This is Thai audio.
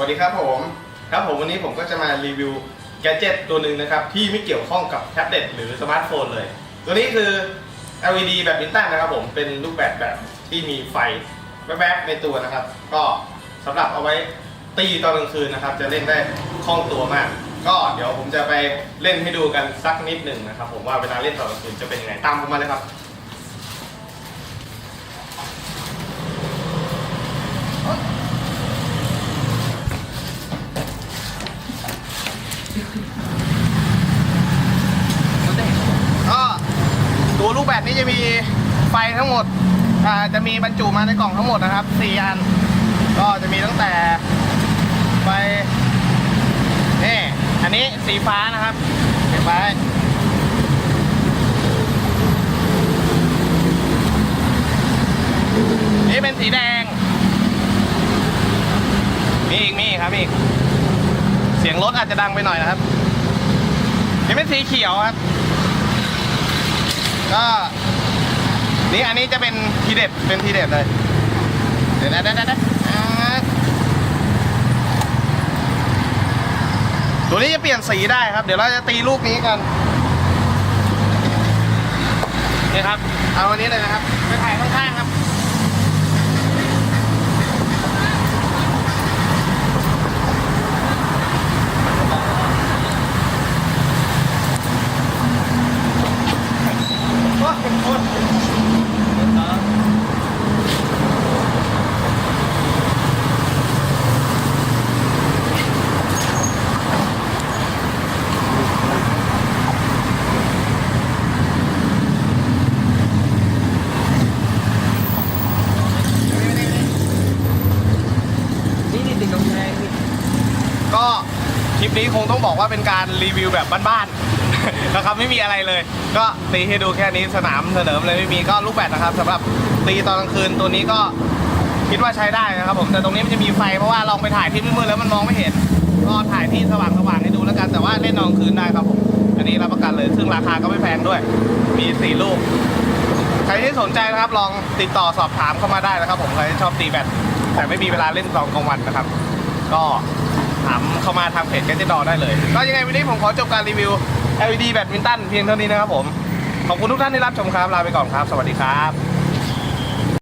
วัสดีครับผมครับผมวันนี้ผมก็จะมารีวิวแกจิตตัวหนึ่งนะครับ ที่ไม่เกี่ยวข้องกับแท็บเล็ตหรือสมาร์ทโฟนเลย ตัวนี้คือ LED แบบมินตันนะครับผมเป็นรูปแบบแบบที่มีไฟแวบๆในตัวนะครับ ก็สำหรับเอาไว้ตีตอนกลางคืนนะครับ จะเล่นได้คล่องตัวมาก ก็เดี๋ยวผมจะไปเล่นให้ดูกันสักนิดหนึ่งนะครับ ผมว่าเวลาเล่นตอนกลางคืนจะเป็นยังไงตามผมมาเลยครับ ก็ รูปแบบนี้จะมีไฟทั้งหมดจะมีบรรจุมาในกล่องทั้งหมดนะครับ4อัน ก็จะมีตั้งแต่ไฟนี่อันนี้สีฟ้านะครับเก็บไว้นี่เป็นสีแดง มีอีกมีครับมีอีก เสียงรถอาจจะดังไปหน่อยนะครับ นี่เป็นสีเขียวครับ ก็นี่อันนี้จะเป็นทีเด็ดเป็นทีเด็ดเลย เดี๋ยวนะเดี๋ยวนะเดี๋ยวนะอ่าตัวนี้จะเปลี่ยนสีได้ครับ เดี๋ยวเราจะตีลูกนี้กันนี่ครับ เอาอันนี้เลยนะครับ ไปถ่ายข้างๆครับ โอ้ยโอ้ยนี่ติด ก็คลิปนี้คงต้องบอกว่าเป็นการรีวิวแบบบ้านๆ นะครับไม่มีอะไรเลย ก็ตีให้ดูแค่นี้สนามเสนอเลยไม่มีก็ลูกแบดนะครับสำหรับตีตอนกลางคืนตัวนี้ก็คิดว่าใช้ได้นะครับผมแต่ตรงนี้มันจะมีไฟเพราะว่าลองไปถ่ายที่มืดๆแล้วมันมองไม่เห็นก็ถ่ายที่สว่างๆให้ดูแล้วกันแต่ว่าเล่นตอนกลางคืนได้ครับผมอันนี้รับประกันเลยซึ่งราคาก็ไม่แพงด้วย มีสี่ลูกใครที่สนใจนะครับลองติดต่อสอบถามเข้ามาได้นะครับ ผมใครที่ชอบตีแบดแต่ไม่มีเวลาเล่นตอนกลางวันนะครับ ก็ ถามเข้ามาทางเพจแกจิดอได้เลยก็ยังไงวันนี้ผมขอจบการรีวิว LED แบดมินตันเพียงเท่านี้นะครับผม ขอบคุณทุกท่านที่รับชมครับ ลาไปก่อนครับ สวัสดีครับ